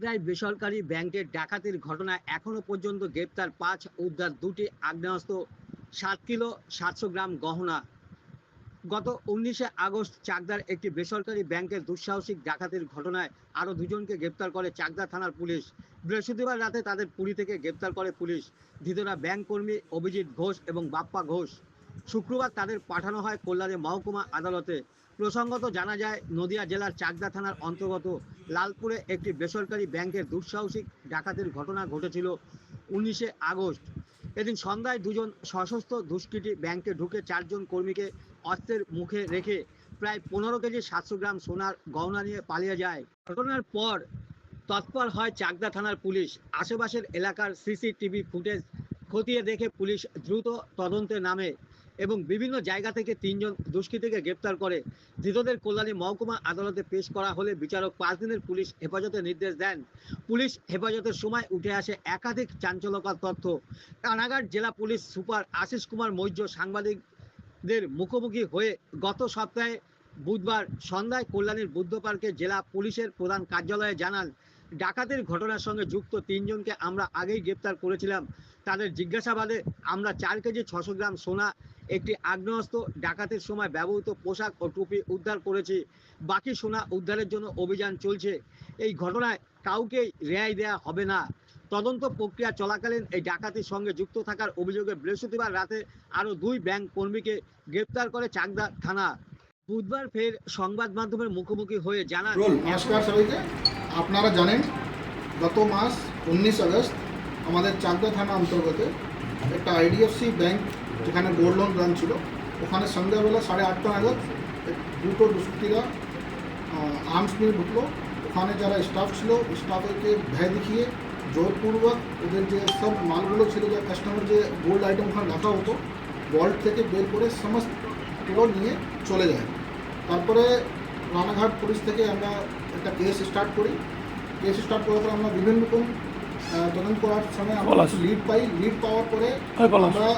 চাকদায় বেসরকারি ব্যাংকের ডাকাতির ঘটনায় এখনও পর্যন্ত গ্রেপ্তার। পাঁচ উদ্ধার, দুটি আগ্নেয়াস্ত্র, সাত কিলো, সাতশো গ্রাম গহনা। গত উনিশে আগস্ট চাকদার একটি বেসরকারি ব্যাংকের দুঃসাহসিক ডাকাতির ঘটনায় আরও দুজনকে গ্রেপ্তার করে চাকদা থানার পুলিশ। বৃহস্পতিবার রাতে তাদের পুরী থেকে গ্রেপ্তার করে পুলিশ। ধৃতরা ব্যাংক কর্মী অভিজিৎ ঘোষ এবং বাপ্পা ঘোষ। শুক্রবার তাদের পাঠানো হয় কল্যাণী মহকুমা আদালতে। প্রসঙ্গত জানা যায়, নদিয়া জেলার চাকদা থানার অন্তর্গত লালপুরে একটি বেসরকারি ব্যাংকের দুঃসাহসিক ডাকাতির ঘটনা ঘটেছিল উনিশে আগস্ট। এদিন সন্ধ্যায় দুজন সশস্ত্র দুষ্কৃতী ব্যাংকে ঢুকে চারজন কর্মীকে অস্ত্রের মুখে রেখে প্রায় পনেরো কেজি সাতশো গ্রাম সোনার গহনা নিয়ে পালিয়ে যায়। ঘটনার পর তৎপর হয় চাকদা থানার পুলিশ। আশেপাশের এলাকার সিসিটিভি ফুটেজ খতিয়ে দেখে পুলিশ দ্রুত তদন্তে নামে। এবং বিভিন্ন জায়গা থেকে তিনজন দুষ্কৃতীকে গ্রেপ্তার করে। ধৃতদের কল্যাণী মহকুমা আদালতে পেশ করা হলে বিচারক পাঁচ দিনের পুলিশ হেফাজতের নির্দেশ দেন। পুলিশ হেফাজতের সময় উঠে আসে একাধিক চাঞ্চল্যকর তথ্য। রানাঘাট জেলা পুলিশ সুপার আশিস কুমার মৌর্য সাংবাদিকদের মুখোমুখি হয়ে গত সপ্তাহে বুধবার সন্ধ্যায় কল্যাণীর বুদ্ধ পার্কে জেলা পুলিশের প্রধান কার্যালয়ে জানান, ডাকাতের ঘটনার সঙ্গে যুক্ত তিনজনকে আমরা আগেই গ্রেপ্তার করেছিলাম। তাদের জিজ্ঞাসাবাদে আমরা চার কেজি ছশো গ্রাম সোনা, একটি আগ্নেয়াস্ত্র ডাকাতের সময় ব্যবহৃত পোশাক ও টুপি উদ্ধার করেছি। বাকি সোনা উদ্ধারের জন্য অভিযান চলছে। এই ঘটনায় কাউকেই রেহাই দেওয়া হবে না। তদন্ত প্রক্রিয়া চলাকালীন এই ডাকাতির সঙ্গে যুক্ত থাকার অভিযোগে বৃহস্পতিবার রাতে আরও দুই ব্যাংক কর্মীকে গ্রেপ্তার করে চাকদা থানা। বুধবার ফের সংবাদ মাধ্যমের মুখোমুখি হয়ে জানান নমস্কার সবাইকে। আপনারা জানেন, গত মাস উনিশ আগস্ট আমাদের চাকদা থানা অন্তর্গত একটা আইডিএফসি ব্যাংক যেখানে গোল্ড লোন ব্রাঞ্চ ছিল। ওখানে সন্ধ্যাবেলা সাড়ে আটটা নাগাদ দুটো দুষ্কৃতীরা আর্মস নিয়ে ঢুকলো। ওখানে যারা স্টাফ ছিল স্টাফকে ভয় দেখিয়ে জোরপূর্বক ওদের যে সব মালগুলো ছিল, যে কাস্টমার যে গোল্ড আইটেম ওখানে রাখা হতো ভল্ট থেকে বের করে সমস্ত নিয়ে চলে যায়। তারপরে রানাঘাট পুলিশ থেকে আমরা একটা কেস স্টার্ট করি। কেস স্টার্ট করার পর আমরা বিভিন্ন রকম তদন্ত করার সময় আমরা লিড পাই লিড পাওয়ার পরে আমরা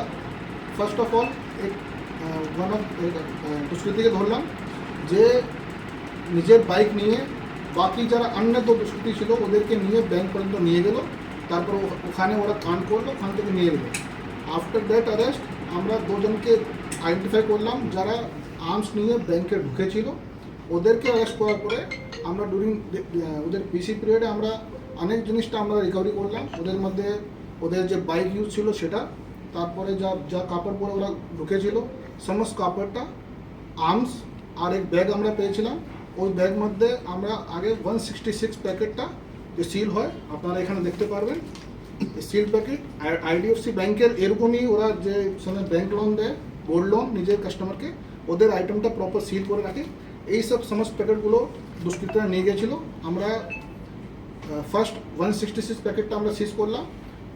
first of all one of দুষ্কৃতীকে ধরলাম যে নিজের বাইক নিয়ে বাকি যারা অন্য দু দুষ্কৃতী ছিল ওদেরকে নিয়ে ব্যাংক পর্যন্ত নিয়ে গেল। তারপর ওখানে ওরা কান করল ওখান থেকে নিয়ে গেলো। আফটার দ্যাট অ্যারেস্ট আমরা দুজনকে আইডেন্টিফাই করলাম যারা আর্মস নিয়ে ব্যাংকে ঢুকেছিল। ওদেরকে অ্যারেস্ট করার পরে আমরা ডুরিং ওদের পিসি পিরিয়ডে আমরা অনেক জিনিসটা আমরা রিকভারি করলাম। ওদের মধ্যে ওদের যে বাইক ইউজ ছিল সেটা, তারপরে যা যা কাপড় পরে ওরা ঢুকেছিল, সমস্ত কাপড়টা আর্মস আর এক ব্যাগ আমরা পেয়েছিলাম। ওই ব্যাগ মধ্যে আমরা আগে ওয়ান সিক্সটি সিক্স প্যাকেটটা যে সিল হয়, আপনারা এখানে দেখতে পারবেন। সিল প্যাকেট আর আইডিএফসি ব্যাংকের এরকমই ওরা যে ব্যাংক লোন দেয় গোল্ড লোন নিজের কাস্টমারকে ওদের আইটেমটা প্রপার সিল করে রাখে। এই সব সমস্ত প্যাকেটগুলো দুষ্কৃতীরা নিয়ে গেছিল। আমরা ফার্স্ট ওয়ান সিক্সটি সিক্স প্যাকেটটা আমরা সিজ করলাম।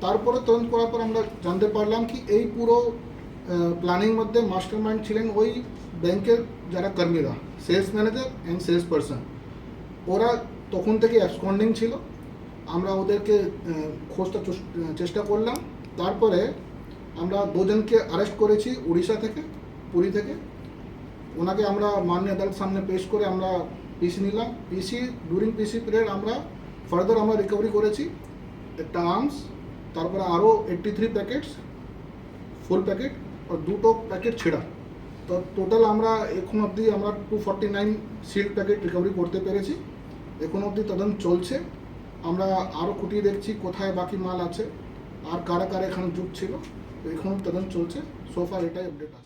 তারপরে তদন্ত করার পর আমরা জানতে পারলাম কি এই পুরো প্ল্যানিং মধ্যে মাস্টার মাইন্ড ছিলেন ওই ব্যাংকের যারা কর্মীরা sales manager and sales person ওরা তখন থেকে অ্যাবসকন্ডিং ছিল। আমরা ওদেরকে খোঁজটা চেষ্টা করলাম। তারপরে আমরা দুজনকে অ্যারেস্ট করেছি উড়িষ্যা থেকে, পুরী থেকে। ওনাকে আমরা মাননীয় আদালত সামনে পেশ করে আমরা পিসি নিলাম। পিসি ডুরিং পিসি পিরিয়ড আমরা ফার্দার আমরা রিকভারি করেছি। একটা আর্মস তারপরে আরও eighty three packets full packet আর দুটো প্যাকেট ছেঁড়া। তো টোটাল আমরা এখন অবধি আমরা two forty nine sealed packet recovery করতে পেরেছি। এখন অবধি তদন্ত চলছে। আমরা আরও খুঁটিয়ে দেখছি কোথায় বাকি মাল আছে, আর কারা কারা এখানে যুগ ছিল। এখন তদন্ত চলছে। সোফার এটাই আপডেট আছে।